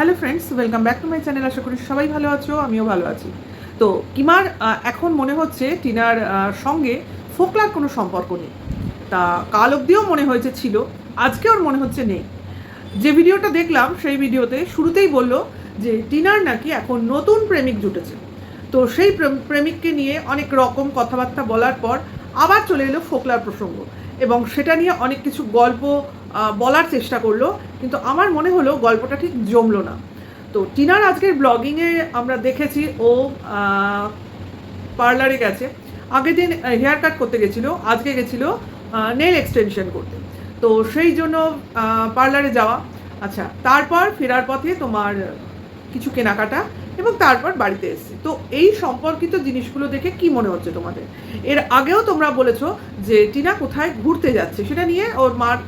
Hello friends welcome back to my channel আশা করি সবাই ভালো আছো, আমিও ভালো আছি। তো কিমার এখন মনে হচ্ছে টিনার সঙ্গে ফোকলার কোনো সম্পর্ক নেই। তা কাল অবধিও মনে হয়েছে ছিল, আজকে ওর মনে হচ্ছে নেই। যে ভিডিওটা দেখলাম, সেই ভিডিওতে শুরুতেই বলল যে টিনার নাকি এখন নতুন প্রেমিক জুটেছে। তো সেই প্রেমিককে নিয়ে অনেক রকম কথাবার্তা বলার পর আবার চলে এলো ফোকলার প্রসঙ্গ। এবং সেটা নিয়ে অনেক কিছু গল্প বলার চেষ্টা করল, কিন্তু আমার মনে হলো গল্পটা ঠিক জমলো না। তো টিনার আজকের ব্লগিংয়ে আমরা দেখেছি, ও পার্লারে গেছে। আগের দিন হেয়ার কাট করতে গেছিল, আজকে গেছিল নেল এক্সটেনশন করতে। তো সেই জন্য পার্লারে যাওয়া। আচ্ছা তারপর ফেরার পথে তোমার কিছু কেনাকাটা এবং তারপর বাড়িতে এসেছি। তো এই সম্পর্কিত জিনিসগুলো দেখে কি মনে হচ্ছে তোমাদের? এর আগেও তোমরা বলেছ যে টিনা কোথায় ঘুরতে যাচ্ছে। সেটা নিয়ে ওর মার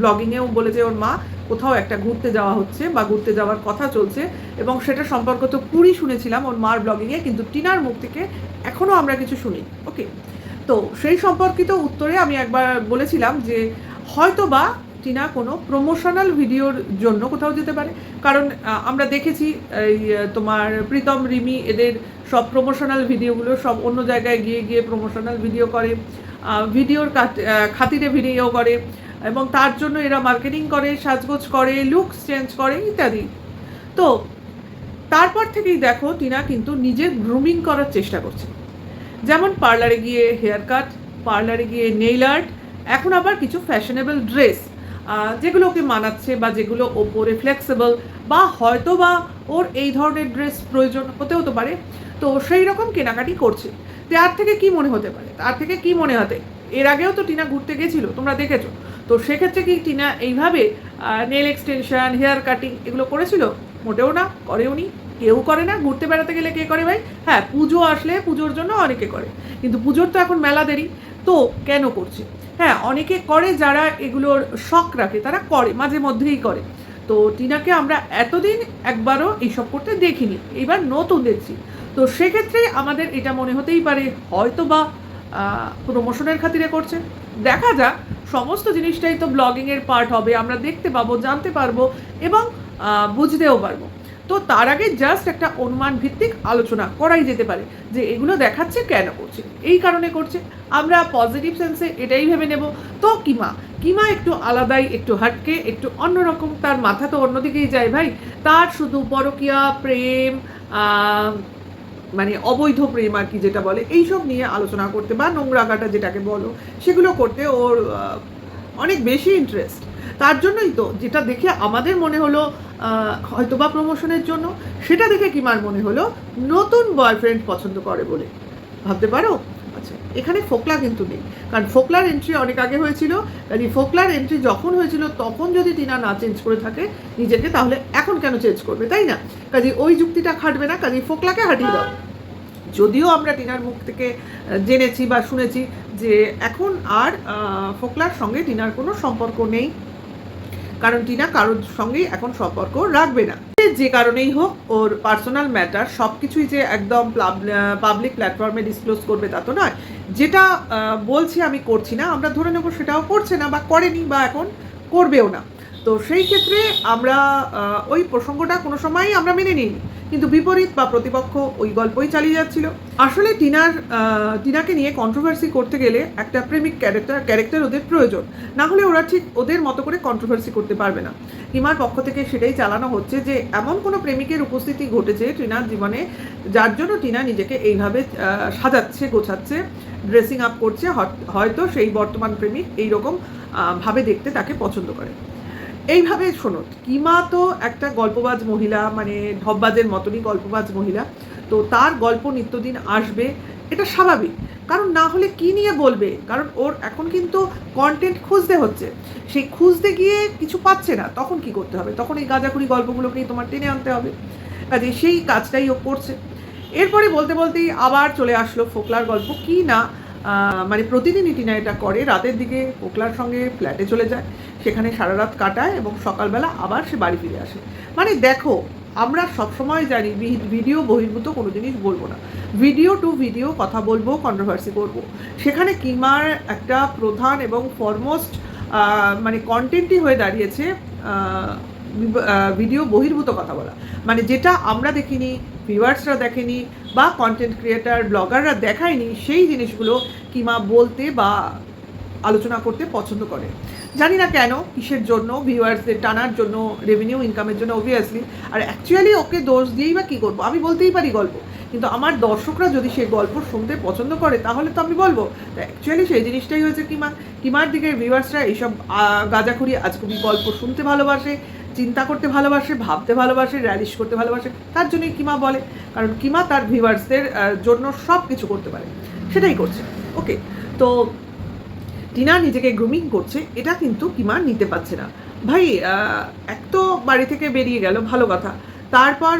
ব্লগিংয়েও বলেছে ওর মা কোথাও একটা ঘুরতে যাওয়া হচ্ছে বা ঘুরতে যাওয়ার কথা চলছে এবং সেটা সম্পর্ক তো পুরী শুনেছিলাম ওর মার ব্লগিংয়ে কিন্তু টিনার মুখ থেকে এখনও আমরা কিছু শুনি। ওকে তো সেই সম্পর্কিত উত্তরে আমি একবার বলেছিলাম যে হয়তো বা টিনা কোনো প্রমোশনাল ভিডিওর জন্য কোথাও যেতে পারে। কারণ আমরা দেখেছি, এই তোমার প্রীতম, রিমি এদের সব প্রমোশনাল ভিডিওগুলো সব অন্য জায়গায় গিয়ে গিয়ে প্রমোশনাল ভিডিও করে ভিডিওর খাতিরে ভিডিও করে এবং তার জন্য এরা মার্কেটিং করে, সাজগোজ করে লুকস চেঞ্জ করে, ইত্যাদি। তো, তারপর থেকেই দেখো, টিনা কিন্তু নিজের গ্রুমিং করার চেষ্টা করছে। যেমন পার্লারে গিয়ে হেয়ার কাট পার্লারে গিয়ে নেইল আর্ট এখন আবার কিছু ফ্যাশনেবল ড্রেস যেগুলো ওকে মানাচ্ছে বা যেগুলো ওপরে ফ্লেক্সিবল বা হয়তো বা ওর এই ধরনের ড্রেস প্রয়োজন হতে হতে পারে, তো সেই রকম কেনাকাটি করছে। তার থেকে কি মনে হতে পারে? তার থেকে কি মনে হতে? এর আগেও তো টিনা ঘুরতে গেছিল, তোমরা দেখেছ। তো সেক্ষেত্রে কি টিনা এইভাবে নেল এক্সটেনশন হেয়ার কাটিং এগুলো করেছিল? মোটেও না, করেও নি। কেউ করে না, ঘুরতে বেড়াতে গেলে কে করে ভাই? হ্যাঁ পুজো আসলে পুজোর জন্য অনেকে করে। কিন্তু পুজোর তো এখন মেলা দেরি, তো কেন করছে? হ্যাঁ অনেকে করে যারা এগুলোর শখ রাখে, তারা করে, মাঝে মধ্যেই করে। তো টিনাকে আমরা এতদিন একবারও এইসব করতে দেখিনি, এবার নতুন দেখছি। তো সেক্ষেত্রে আমাদের এটা মনে হতেই পারে হয়তো বা প্রমোশনের খাতিরে করছে। দেখা যাক, সমস্ত জিনিসটাই তো ব্লগিংয়ের পার্ট হবে, আমরা দেখতে পাবো, জানতে পারব এবং বুঝতেও পারব। তো তার আগে জাস্ট একটা অনুমান ভিত্তিক আলোচনা করাই যেতে পারে যে এগুলো দেখাচ্ছে কেন করছে, এই কারণে করছে। আমরা পজিটিভ সেন্সে এটাই ভেবে নেব। তো কিমা কিমা একটু আলাদাই, একটু হাটকে, একটু অন্যরকম, তার মাথা তো অন্যদিকেই যায় ভাই। তার শুধু পরকিয়া, প্রেম মানে অবৈধ প্রেম আর কি যেটা বলে, এইসব নিয়ে আলোচনা করতে বা নোংরা কাটা যেটাকে বলো, সেগুলো করতে ওর অনেক বেশি ইন্টারেস্ট তার জন্যই তো যেটা দেখে আমাদের মনে হলো আহ, হয়তোবা প্রমোশনের জন্য সেটা দেখে কিমার মনে হলো? নতুন বয়ফ্রেন্ড পছন্দ করে বলে। ভাবতে পারো? আচ্ছা এখানে ফোকলা কিন্তু নেই। কারণ ফোকলার এন্ট্রি অনেক আগে হয়েছিল। কাজে ফোকলার এন্ট্রি যখন হয়েছিল তখন যদি টিনা না চেঞ্জ করে থাকে নিজেকে তাহলে এখন কেন চেঞ্জ করবে তাই না? কাজে ওই যুক্তিটা খাটবে না কাজে ফোকলাকে হাঁটিয়ে দাও। যদিও আমরা টিনার মুখ থেকে জেনেছি বা শুনেছি যে এখন আর ফোকলার সঙ্গে টিনার কোনো সম্পর্ক নেই। কারণ টিনা কারোর সঙ্গেই এখন সম্পর্ক রাখবে না। যে কারণেই হোক, ওর পার্সোনাল ম্যাটার সব কিছুই যে একদম পাবলিক প্ল্যাটফর্মে ডিসক্লোজ করবে তা তো নয়। যেটা বলছি আমি করছি না, আমরা ধরে নেব সেটাও করছে না বা করেনি বা এখন করবেও না। তো সেই ক্ষেত্রে আমরা ওই প্রসঙ্গটা কোনো সময়ই আমরা মেনে নিই কিন্তু বিপরীত বা প্রতিপক্ষ ওই গল্পই চালিয়ে যাচ্ছিল। আসলে টিনার টিনাকে নিয়ে কন্ট্রোভার্সি করতে গেলে একটা প্রেমিক ক্যারেক্টার ক্যারেক্টার ওদের প্রয়োজন। না হলে ওরা ঠিক ওদের মতো করে কন্ট্রোভার্সি করতে পারবে না। টিমার পক্ষ থেকে সেটাই চালানো হচ্ছে যে, এমন কোনো প্রেমিকের উপস্থিতি ঘটেছে টিনার জীবনে, যার জন্য টিনা নিজেকে এইভাবে সাজাচ্ছে, গোছাচ্ছে ড্রেসিং আপ করছে। হয়তো সেই বর্তমান প্রেমিক এইরকম ভাবে দেখতে তাকে পছন্দ করে। এইভাবে শোনো, কিমা তো একটা গল্পবাজ মহিলা মানে ঢপবাজের মতনই গল্পবাজ মহিলা, তো তার গল্প নিত্যদিন আসবে, এটা স্বাভাবিক। কারণ না হলে কি নিয়ে বলবে? কারণ ওর এখন কিন্তু কন্টেন্ট খুঁজতে হচ্ছে। সেই খুঁজতে গিয়ে কিছু পাচ্ছে না, তখন কি করতে হবে? তখন এই গাঁজাখুরি গল্পগুলোকেই তোমার টেনে আনতে হবে। কাজে সেই কাজটাই ও করছে। এরপরে বলতে বলতেই আবার চলে আসলো ফোকলার গল্প। কি না মানে প্রতিদিনই টিনা এটা করে, রাতের দিকে ফোকলার সঙ্গে ফ্ল্যাটে চলে যায়। সেখানে সারা রাত কাটায় এবং সকালবেলা আবার সে বাড়ি ফিরে আসে। মানে দেখো, আমরা সবসময় জানি ভিডিও বহির্ভূত কোনো জিনিস বলব না। ভিডিও টু ভিডিও কথা বলব কন্ট্রোভার্সি করব। সেখানে কিমার একটা প্রধান এবং ফরমোস্ট মানে কন্টেন্টই হয়ে দাঁড়িয়েছে ভিডিও বহির্ভূত কথা বলা। মানে যেটা আমরা দেখিনি ভিউয়ার্সরা দেখেনি বা কন্টেন্ট ক্রিয়েটার ব্লগাররা দেখায়নি, সেই জিনিসগুলো কিমা বলতে বা আলোচনা করতে পছন্দ করে। জানি না কেন কিসের জন্য ভিউয়ার্সদের টানার জন্য রেভিনিউ ইনকামের জন্য অবভিয়াসলি আর অ্যাকচুয়ালি ওকে দোষ দিয়েই বা কী করব? আমি বলতেই পারি গল্প। কিন্তু আমার দর্শকরা যদি সেই গল্প শুনতে পছন্দ করে, তাহলে তো আমি বলব অ্যাকচুয়ালি সেই জিনিসটাই হয়েছে কিমা কিমার দিকে ভিউয়ার্সরা এইসব গাঁজাখুরি আজকুবি গল্প শুনতে ভালোবাসে, চিন্তা করতে ভালোবাসে, ভাবতে ভালোবাসে র্যালিশ করতে ভালোবাসে? তার জন্যই কিমা বলে? কারণ কিমা তার ভিউয়ার্সদের জন্য সব কিছু করতে পারে। সেটাই করছে। ওকে তো টিনা নিজেকে গ্রুমিং করছে, এটা কিন্তু কিমা নিতে পারছে না। ভাই এক তো বাড়ি থেকে বেরিয়ে গেল, ভালো কথা। তারপর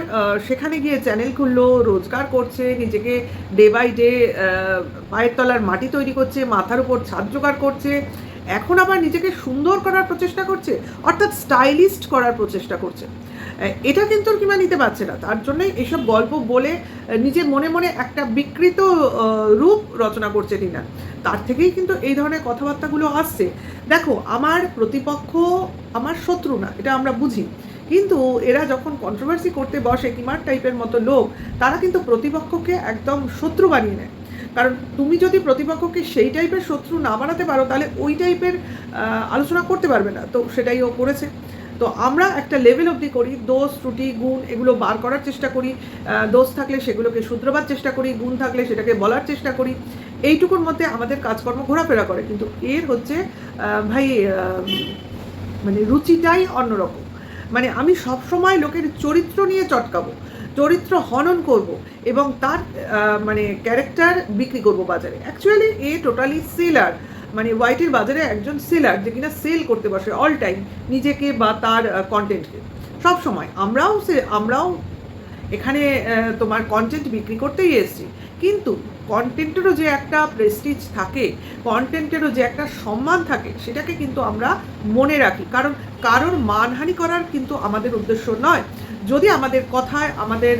সেখানে গিয়ে চ্যানেল খুললো, রোজগার করছে, নিজেকে ডে বাই ডে পায়ের তলার মাটি তৈরি করছে, মাথার উপর ছাদ জোগাড় করছে। এখন আবার নিজেকে সুন্দর করার প্রচেষ্টা করছে, অর্থাৎ স্টাইলিস্ট করার প্রচেষ্টা করছে। এটা কিন্তু কিমা নিতে পারছে না। তার জন্যই এইসব গল্প বলে নিজে মনে মনে একটা বিকৃত রূপ রচনা করছে টিনা। তার থেকেই কিন্তু এই ধরনের কথাবার্তাগুলো আসছে। দেখো, আমার প্রতিপক্ষ আমার শত্রু না, এটা আমরা বুঝি। কিন্তু এরা যখন কন্ট্রোভার্সি করতে বসে, কিমার টাইপের মতো লোক, তারা কিন্তু প্রতিপক্ষকে একদম শত্রু বানিয়ে নেয়। কারণ তুমি যদি প্রতিপক্ষকে সেই টাইপের শত্রু না বানাতে পারো, তাহলে ওই টাইপের আলোচনা করতে পারবে না। তো সেটাই ও করেছে। তো আমরা একটা লেভেল অবধি করি, দোষ, ত্রুটি, গুণ এগুলো বার করার চেষ্টা করি দোষ থাকলে সেগুলোকে শুধরবার চেষ্টা করি, গুণ থাকলে সেটাকে বলার চেষ্টা করি। এইটুকুর মধ্যে আমাদের কাজকর্ম ঘোরাফেরা করে, কিন্তু এর হচ্ছে ভাই মানে রুচিটাই অন্যরকম। মানে আমি সব সময় লোকের চরিত্র নিয়ে চটকাবো, চরিত্র হনন করব এবং তার মানে ক্যারেক্টার বিক্রি করব বাজারে। অ্যাকচুয়ালি এ টোটালি সেলার মানে হোয়াইটের বাজারে একজন সেলার যে কিনা সেল করতে বসে অল টাইম নিজেকে বা তার কন্টেন্টকে সব সময় আমরাও সে, আমরাও এখানে তোমার কন্টেন্ট বিক্রি করতেই এসেছি। কিন্তু কন্টেন্টেরও যে একটা প্রেস্টিজ থাকে কন্টেন্টেরও যে একটা সম্মান থাকে, সেটাকে কিন্তু আমরা মনে রাখি। কারণ কারোর মানহানি করার কিন্তু আমাদের উদ্দেশ্য নয়। যদি আমাদের কথায়, আমাদের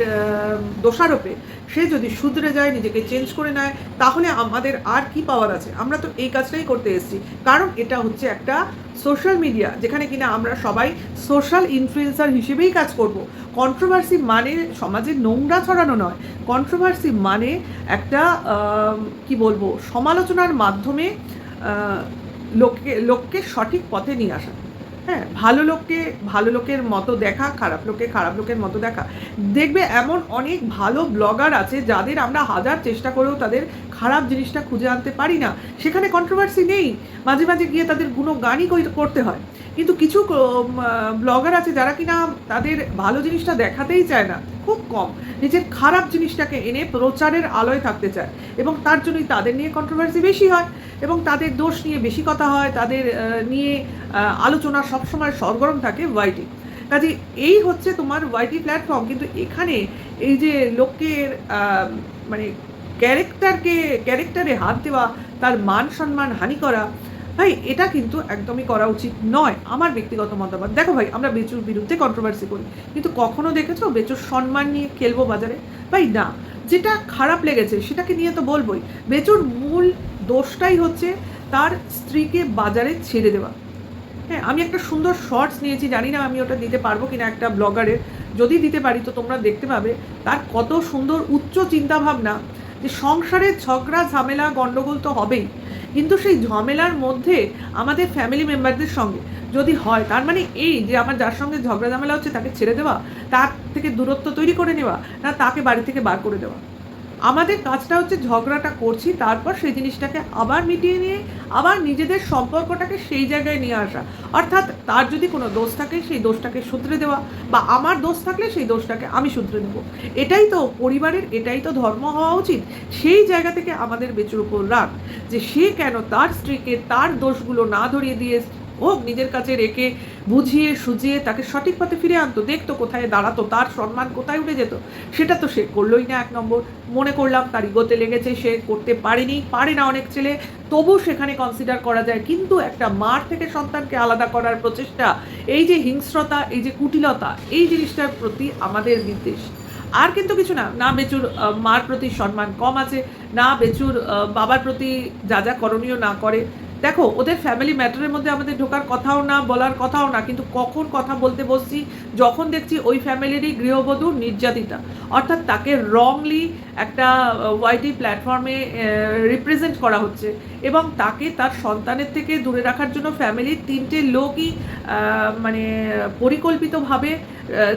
দোষারোপে সে যদি শুধরে যায়, নিজেকে চেঞ্জ করে নেয়, তাহলে আমাদের আর কি পাওয়ার আছে? আমরা তো এই কাজটাই করতে এসেছি। কারণ এটা হচ্ছে একটা সোশ্যাল মিডিয়া যেখানে কিনা আমরা সবাই সোশ্যাল ইনফ্লুয়েন্সার হিসেবেই কাজ করব। কন্ট্রোভার্সি মানে সমাজে নোংরা ছড়ানো নয়। কন্ট্রোভার্সি মানে একটা কি বলব, সমালোচনার মাধ্যমে লোককে লোককে সঠিক পথে নিয়ে আসা। হ্যাঁ ভালো লোককে, ভালো লোকের মতো দেখা, খারাপ লোককে, খারাপ লোকের মতো দেখা। দেখবে এমন অনেক ভালো ব্লগার আছে যাদের আমরা হাজার চেষ্টা করেও তাদের খারাপ জিনিসটা খুঁজে আনতে পারি না। সেখানে কন্ট্রোভার্সি নেই। মাঝে মাঝে গিয়ে তাদের গুণগানই করতে হয়। কিন্তু কিছু ব্লগার আছে যারা কিনা তাদের ভালো জিনিসটা দেখাতেই চায় না, খুব কম। নিজের খারাপ জিনিসটাকে এনে প্রচারের আলোয় থাকতে চায় এবং তার জন্যই তাদের নিয়ে কন্ট্রোভার্সি বেশি হয় এবং তাদের দোষ নিয়ে বেশি কথা হয়, তাদের নিয়ে আলোচনা সবসময় সরগরম থাকে ওয়াইটি কাজে এই হচ্ছে তোমার ওয়াইটি প্ল্যাটফর্ম কিন্তু এখানে এই যে লোকের মানে ক্যারেক্টারকে ক্যারেক্টারে হাত দেওয়া, তার মান সম্মান হানি করা ভাই, এটা কিন্তু একদমই করা উচিত নয় আমার ব্যক্তিগত মতামত। দেখো ভাই, আমরা বেচুর বিরুদ্ধে কন্ট্রোভার্সি করি। কিন্তু কখনো দেখেছ বেচুর সম্মান নিয়ে খেলব বাজারে? ভাই, না। যেটা খারাপ লেগেছে সেটাকে নিয়ে তো বলবোই। বেচুর মূল দোষটাই হচ্ছে তার স্ত্রীকে বাজারে ছেড়ে দেওয়া। হ্যাঁ আমি একটা সুন্দর শর্টস নিয়েছি, জানি না আমি ওটা দিতে পারব কিনা একটা ব্লগারের যদি দিতে পারি তো তোমরা দেখতে পাবে তার কত সুন্দর উচ্চ চিন্তাভাবনা। যে সংসারের ঝগড়া, ঝামেলা গণ্ডগোল তো হবেই। কিন্তু সেই ঝামেলার মধ্যে আমাদের ফ্যামিলি মেম্বারদের সঙ্গে যদি হয়, তার মানে এই যে আমার যার সঙ্গে ঝগড়া ঝামেলা হচ্ছে তাকে ছেড়ে দেওয়া, তার থেকে দূরত্ব তৈরি করে নেওয়া, না তাকে বাড়ি থেকে বার করে দেওয়া। আমাদের কাজটা হচ্ছে ঝগড়াটা করছি, তারপর সেই জিনিসটাকে আবার মিটিয়ে নিয়ে, আবার নিজেদের সম্পর্কটাকে সেই জায়গায় নিয়ে আসা। অর্থাৎ তার যদি কোনো দোষ থাকে, সেই দোষটাকে শুধরে দেওয়া বা আমার দোষ থাকলে সেই দোষটাকে আমি শুধরে নেব এটাই তো পরিবারের, এটাই তো ধর্ম হওয়া উচিত। সেই জায়গা থেকে আমাদের বেচুর উপর রাগ, যে সে কেন তার স্ত্রীকে তার দোষগুলো না ধরিয়ে দিয়ে হোক নিজের কাছে রেখে বুঝিয়ে সুঝিয়ে তাকে সঠিক পথে ফিরে আনতো, দেখতো কোথায় দাঁড়াতো, তার সম্মান কোথায় উঠে যেত, সেটা তো সে করলোই না এক নম্বর। মনে করলাম তার ইগোতে লেগেছে, সে করতে পারেনি, পারে না অনেক ছেলে তবু সেখানে কনসিডার করা যায়। কিন্তু একটা মার থেকে সন্তানকে আলাদা করার প্রচেষ্টা, এই যে হিংস্রতা, এই যে কুটিলতা, এই জিনিসটার প্রতি আমাদের বিদ্বেষ আর কিন্তু কিছু না না বেচুর মার প্রতি সম্মান কম আছে, না বেচুর বাবার প্রতি যা যা করণীয় না করে। দেখো, ওদের ফ্যামিলি ম্যাটারের মধ্যে আমাদের ঢোকার কথাও না, বলার কথাও না, কিন্তু কখন কথা বলতে বসছি, যখন দেখছি ওই ফ্যামিলিরই গৃহবধূ নির্যাতিতা, অর্থাৎ তাকে রংলি একটা ওয়াইটি প্ল্যাটফর্মে রিপ্রেজেন্ট করা হচ্ছে, এবং তাকে তার সন্তানের থেকে দূরে রাখার জন্য ফ্যামিলির তিনটে লোকই মানে পরিকল্পিতভাবে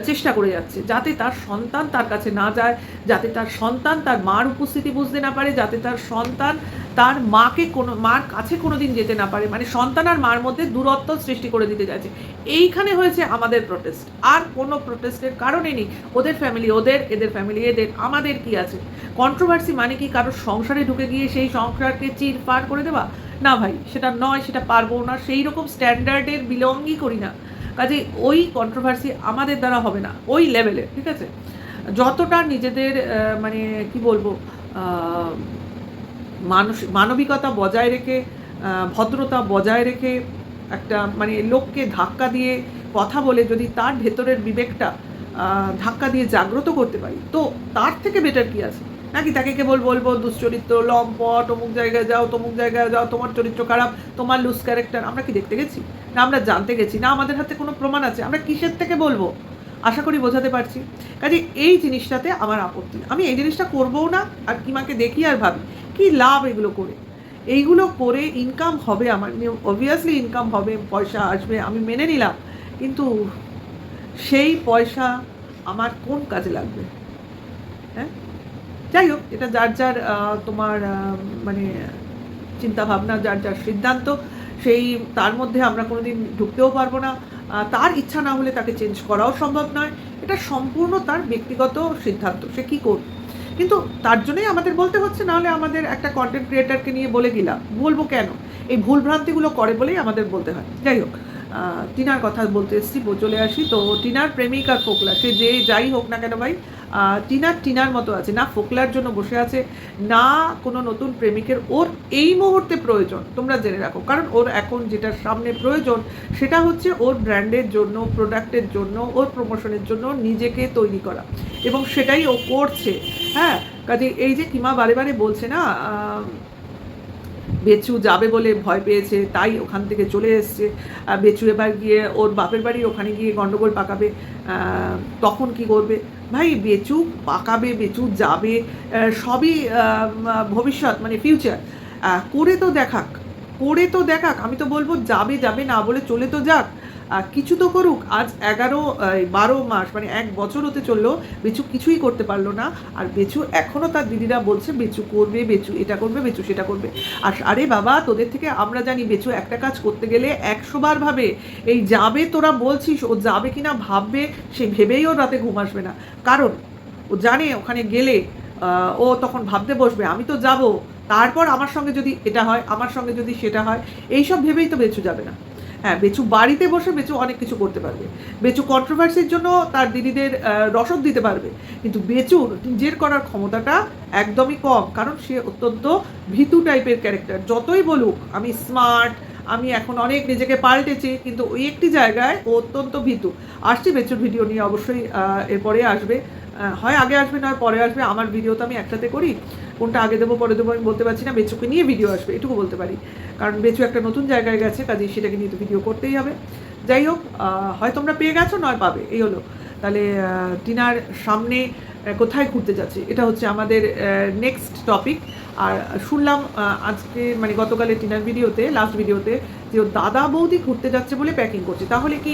চেষ্টা করে যাচ্ছে, যাতে তার সন্তান তার কাছে না যায়, যাতে তার সন্তান তার মার উপস্থিতি বুঝতে না পারে, যাতে তার সন্তান তার মাকে কোনো, মার কাছে কোনো দিন যেতে না পারে। মানে সন্তান আর মার মধ্যে দূরত্ব সৃষ্টি করে দিতে যাচ্ছে। এইখানে হয়েছে আমাদের প্রোটেস্ট আর কোনো প্রোটেস্টের কারণে নেই। ওদের ফ্যামিলি ওদের, এদের ফ্যামিলি এদের, আমাদের কি আছে? কন্ট্রোভার্সি মানে কি কারোর সংসারে ঢুকে গিয়ে সেই সংসারকে চির পার করে দেওয়া? না ভাই, সেটা নয়, সেটা পারব না। সেই রকম স্ট্যান্ডার্ডের বিলঙ্গই করি না। কাজে ওই কন্ট্রোভার্সি আমাদের দ্বারা হবে না। ওই লেভেলে ঠিক আছে? যতটা নিজেদের মানে কি বলব মানুষ, মানবিকতা বজায় রেখে ভদ্রতা বজায় রেখে একটা মানে লোককে ধাক্কা দিয়ে কথা বলে যদি তার ভেতরের বিবেকটা ধাক্কা দিয়ে জাগ্রত করতে পারি, তো তার থেকে বেটার কি আছে? নাকি তাকে কেবল বলব, দুশ্চরিত্র, লম্পট, অমুক জায়গায় যাও, তমুক জায়গায় যাও, তোমার চরিত্র খারাপ, তোমার লুজ ক্যারেক্টার আমরা কি দেখতে গেছি? না, আমরা জানতে গেছি, না, আমাদের হাতে কোনো প্রমাণ আছে, আমরা কিসের থেকে বলব? আশা করি বোঝাতে পারছি। কাজে এই জিনিসটাতে আমার আপত্তি। আমি এই জিনিসটা করবও না, আর কিমাকে দেখি আর ভাবি। কি লাভ এগুলো করে? এইগুলো করে ইনকাম হবে আমার অবভিয়াসলি ইনকাম হবে, পয়সা আসবে, আমি মেনে নিলাম, কিন্তু সেই পয়সা আমার কোন কাজে লাগবে? হ্যাঁ? যাই হোক, এটা যার যার তোমার মানে চিন্তা ভাবনা যার যার সিদ্ধান্ত, সেই, তার মধ্যে আমরা কোনোদিন ঢুকতেও পারব না। তার ইচ্ছা না হলে তাকে চেঞ্জ করাও সম্ভব নয়। এটা সম্পূর্ণ তার ব্যক্তিগত সিদ্ধান্ত, সে কী করবে? কিন্তু তার জন্যই আমাদের বলতে হচ্ছে, নাহলে আমাদের একটা কন্টেন্ট ক্রিয়েটারকে নিয়ে বলে গেলাম। বলব কেন? এই ভুলভ্রান্তিগুলো করে বলেই আমাদের বলতে হয়। যাই হোক টিনার কথা বলতে এসেছি চলে আসি। তো টিনার প্রেমিক আর ফোকলা, সে যে যাই হোক না কেন ভাই টিনার টিনার মতো আছে। না ফোকলার জন্য বসে আছে, না কোনো নতুন প্রেমিকের। ওর এই মুহূর্তে প্রয়োজন, তোমরা জেনে রাখো। কারণ ওর এখন যেটার সামনে প্রয়োজন, সেটা হচ্ছে ওর ব্র্যান্ডের জন্য প্রোডাক্টের জন্য, ওর প্রমোশনের জন্য নিজেকে তৈরি করা। এবং সেটাই ও করছে। হ্যাঁ কাজে এই যে কিমা বারে বারে বলছে না বেচু যাবে বলে ভয় পেয়েছে, তাই ওখান থেকে চলে এসছে। বেচু এবার গিয়ে ওর বাপের বাড়ি ওখানে গিয়ে গন্ডগোল পাকাবে তখন কি করবে? ভাই, বেচু পাকাবে, বেচু যাবে সবই ভবিষ্যৎ মানে ফিউচার করে তো দেখাক, করে তো দেখাক, আমি তো বলব যাবে যাবে, না বলে চলে তো যাক। কিছু তো করুক, আজ এগারো বারো মাস মানে এক বছর হতে চলল, বেচু কিছুই করতে পারল না। আর বেচু এখনও তার দিদিরা বলছে, বেচু করবে, বেচু এটা করবে, বেচু সেটা করবে। আর আরে বাবা, তোদের থেকে আমরা জানি, বেচু একটা কাজ করতে গেলে একশো বার ভাবে, এই যাবে তোরা বলছিস, ও যাবে কি না ভাববে, সে ভেবেই ওর রাতে ঘুম আসবে না। কারণ, ও জানে ওখানে গেলে ও তখন ভাবতে বসবে, আমি তো যাব, তারপর আমার সঙ্গে যদি এটা হয়, আমার সঙ্গে যদি সেটা হয়, এইসব ভেবেই তো বেচু যাবে না। হ্যাঁ বেচু বাড়িতে বসে বেচু অনেক কিছু করতে পারবে। বেচু কন্ট্রোভার্সির জন্য তার দিদিদের রসদ দিতে পারবে। কিন্তু বেচুর নিজের করার ক্ষমতাটা একদমই কম, কারণ সে অত্যন্ত ভীতু টাইপের ক্যারেক্টার যতই বলুক, আমি স্মার্ট আমি এখন অনেক নিজেকে পাল্টেছি, কিন্তু ওই একটি জায়গায় ও অত্যন্ত ভীতু। আসছি বেচুর ভিডিও নিয়ে, অবশ্যই এরপরে আসবে। হয় আগে আসবে, নয় পরে আসবে। আমার ভিডিও তো আমি একসাথে করি। কোনটা আগে দেবো, পরে দেবো আমি বলতে পারছি না, বেচুকে নিয়ে ভিডিও আসবে, এটুকু বলতে পারি। কারণ বেচু একটা নতুন জায়গায় গেছে, কাজেই সেটাকে নিয়ে তো ভিডিও করতেই হবে। যাই হোক হয় তোমরা পেয়ে গেছো, নয় পাবে, এই হলো। তাহলে টিনার সামনে কোথায় ঘুরতে যাচ্ছে, এটা হচ্ছে আমাদের নেক্সট টপিক আর শুনলাম আজকে মানে গতকালের টিনার ভিডিওতে লাস্ট ভিডিওতে যে ওর দাদা বৌদি ঘুরতে যাচ্ছে বলে প্যাকিং করছে। তাহলে কি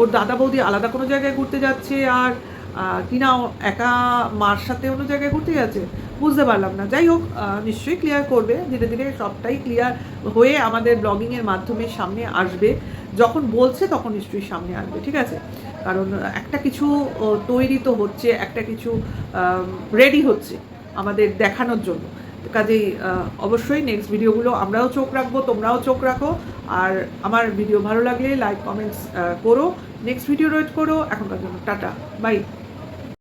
ওর দাদা বৌদি আলাদা কোনো জায়গায় ঘুরতে যাচ্ছে আর টিনা একা মার সাথে অন্য জায়গায় ঘুরতে যাচ্ছে বুঝতে পারলাম না। যাই হোক নিশ্চয়ই ক্লিয়ার করবে। ধীরে ধীরে সবটাই ক্লিয়ার হয়ে আমাদের ব্লগিংয়ের মাধ্যমে সামনে আসবে। যখন বলছে, তখন নিশ্চয়ই সামনে আসবে, ঠিক আছে? কারণ একটা কিছু তৈরি তো হচ্ছে, একটা কিছু রেডি হচ্ছে আমাদের দেখানোর জন্য। কাজেই অবশ্যই নেক্সট ভিডিওগুলো আমরাও চোখ রাখব, তোমরাও চোখ রাখো। আর আমার ভিডিও ভালো লাগলে লাইক কমেন্টস করো। নেক্সট ভিডিও ওয়েট করো। এখনকার জন্য টাটা। বাই